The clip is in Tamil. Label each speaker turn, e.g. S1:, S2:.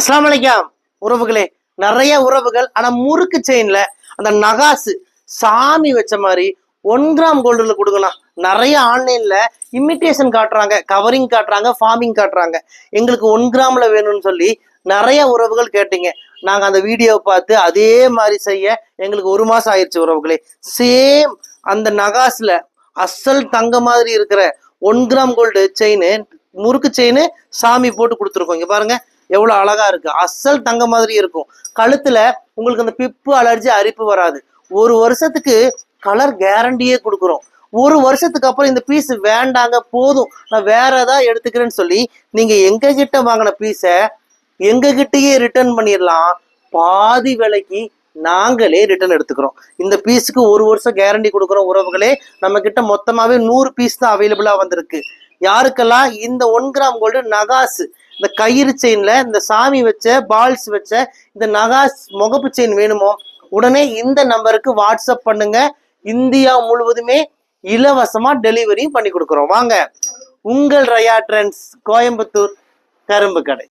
S1: அஸ்லாம் வலைக்கம் உறவுகளே. நிறைய உறவுகள் ஆனா முறுக்கு செயின்ல அந்த நகாசு சாமி வச்ச மாதிரி ஒன்றாம் கோல்டுல கொடுக்கலாம். நிறைய ஆன்லைன்ல இமிட்டேஷன் காட்டுறாங்க கவரிங் காட்டுறாங்க ஃபார்மிங் காட்டுறாங்க. எங்களுக்கு ஒன் கிராம்ல வேணும்னு சொல்லி நிறைய உறவுகள் கேட்டீங்க. நாங்க அந்த வீடியோவை பார்த்து அதே மாதிரி செய்ய எங்களுக்கு ஒரு மாசம் ஆயிடுச்சு உறவுகளே. சேம் அந்த நகாஸ்ல அசல் தங்க மாதிரி இருக்கிற ஒன் கிராம் கோல்டு செயின் முறுக்கு செயின் சாமி போட்டு கொடுத்துருக்கோம். இங்க பாருங்க. எவ்வளவு அழகா இருக்கு. அசல் தங்க மாதிரி இருக்கும். கழுத்துல உங்களுக்கு அந்த பிப்பு அலர்ஜி அரிப்பு வராது. ஒரு வருஷத்துக்கு கலர் கேரண்டியே கொடுக்குறோம். ஒரு வருஷத்துக்கு அப்புறம் இந்த பீஸ் வேண்டாங்க போதும். நான் வேற ஏதாவது எடுத்துக்கிறேன்னு சொல்லி நீங்க எங்க கிட்ட வாங்கின பீஸை எங்க கிட்டயே ரிட்டர்ன் பண்ணிடலாம் பாதி விலைக்கு நாங்களே ரிட்டர்ன் எடுத்துக்கிறோம். இந்த பீஸுக்கு ஒரு வருஷம் கேரண்டி கொடுக்குறோம் உறவுகளே. நம்ம கிட்ட மொத்தமாவே நூறு பீஸ் தான் அவைலபிளா வந்திருக்கு. யாருக்கெல்லாம் இந்த ஒன் கிராம் கோல்டு நகாசு இந்த கயிறு செயின்ல இந்த சாமி வச்ச பால்ஸ் வச்ச இந்த நகாஸ் முகப்பு செயின் வேணுமோ உடனே இந்த நம்பருக்கு வாட்ஸ்அப் பண்ணுங்க. இந்தியா முழுவதுமே இலவசமா டெலிவரியும் பண்ணி கொடுக்குறோம். வாங்க. உங்கள் ரயா ட்ரெண்ட்ஸ் கோயம்புத்தூர் கரும்பு கடை.